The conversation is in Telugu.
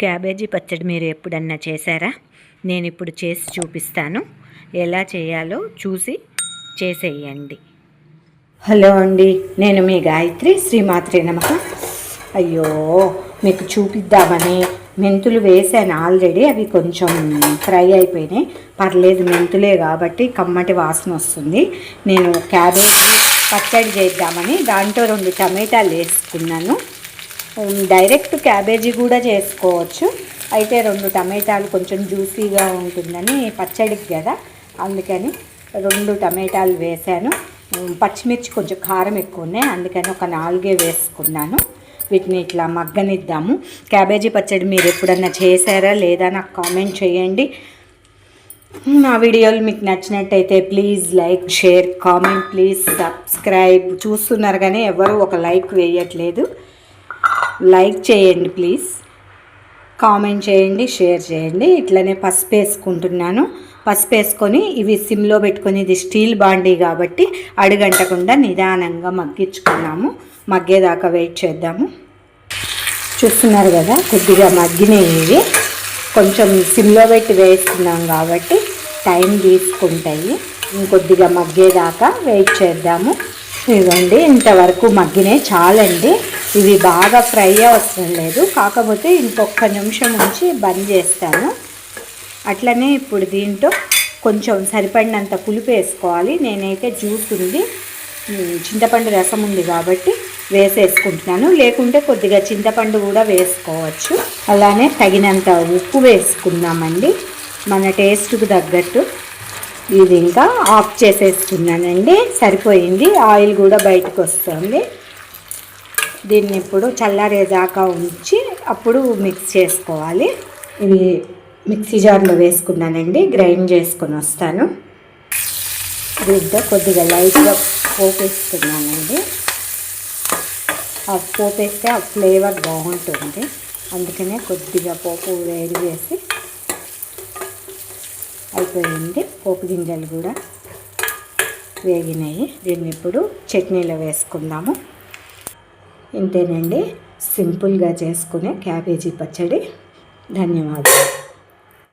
క్యాబేజీ పచ్చడి మీరు ఎప్పుడన్నా చేశారా? నేను ఇప్పుడు చేసి చూపిస్తాను. ఎలా చేయాలో చూసి చేసేయండి. హలో అండి నేను మీ గాయత్రి శ్రీమాత్రి నమక అయ్యో మీకు చూపిద్దామని మెంతులు వేసాను ఆల్రెడీ అవి కొంచెం ఫ్రై అయిపోయినాయి. పర్లేదు మెంతులే కాబట్టి కమ్మటి వాసన వస్తుంది. నేను క్యాబేజీ పచ్చడి చేద్దామని దాంట్లో రెండు టమాటాలు వేసుకున్నాను. డైరెక్ట్ క్యాబేజీ కూడా చేసుకోవచ్చు. అయితే రెండు టమాటాలు కొంచెం జ్యూసీగా ఉంటుందని పచ్చడికి కదా. అందుకని రెండు టమాటాలు వేసాను. పచ్చిమిర్చి కొంచెం కారం ఎక్కువ ఉన్నాయి. అందుకని ఒక నాలుగే వేసుకున్నాను. వీటిని ఇట్లా మగ్గనిద్దాము. క్యాబేజీ పచ్చడి మీరు ఎప్పుడన్నా చేశారా లేదా నాకు కామెంట్ చేయండి. నా వీడియోలు మీకు నచ్చినట్టయితే please like share comment please subscribe చూస్తున్నారు కానీ ఎవరు ఒక లైక్ వేయట్లేదు. లైక్ చేయండి ప్లీజ్. కామెంట్ చేయండి షేర్ చేయండి. ఇట్లనే పసుపు వేసుకుంటున్నాను పసుపు వేసుకొని ఇవి సిమ్లో పెట్టుకొని ఇది స్టీల్ బాండీ కాబట్టి అడుగంటకుండా నిదానంగా మగ్గించుకున్నాము. మగ్గేదాకా వెయిట్ చేద్దాము. చూస్తున్నారు కదా కొద్దిగా మగ్గినవి ఇవి. కొంచెం సిమ్లో పెట్టి వేస్తున్నాం కాబట్టి టైం తీసుకుంటాయి. ఇంకొద్దిగా మగ్గేదాకా వెయిట్ చేద్దాము. ఇవ్వండి ఇంతవరకు మగ్గినాయి చాలండి. ఇవి బాగా ఫ్రై అవసరం లేదు. కాకపోతే ఇంకొక నిమిషం ఉంచి బంద్ చేస్తాను. అట్లనే ఇప్పుడు దీంట్లో కొంచెం సరిపడినంత పులుపు వేసుకోవాలి. నేనైతే జ్యూస్ ఉంది. చింతపండు రసం ఉంది కాబట్టి వేసేసుకుంటున్నాను. లేకుంటే కొద్దిగా చింతపండు కూడా వేసుకోవచ్చు. అలానే తగినంత ఉప్పు వేసుకుందామండి. మన టేస్ట్కు తగ్గట్టు. ఇది ఇంకా ఆఫ్ చేసేసుకున్నానండి. సరిపోయింది. ఆయిల్ కూడా బయటకు వస్తుంది. దీన్ని ఇప్పుడు చల్లారేదాకా ఉంచి అప్పుడు మిక్స్ చేసుకోవాలి. ఇవి మిక్సీ జార్లో వేసుకున్నానండి గ్రైండ్ చేసుకొని వస్తాను. దీంతో కొద్దిగా లైట్గా పోపేస్తున్నానండి ఆ పోపేస్తే ఆ ఫ్లేవర్ బాగుంటుంది. అందుకనే కొద్దిగా పోపు వేడి చేసి అయిపోయింది. పోపు గింజలు కూడా వేగినాయి. దీన్ని ఇప్పుడు చట్నీలో వేసుకుందాము. ఇంతేనండి. సింపుల్గా చేసుకునే క్యాబేజీ పచ్చడి. ధన్యవాదాలు.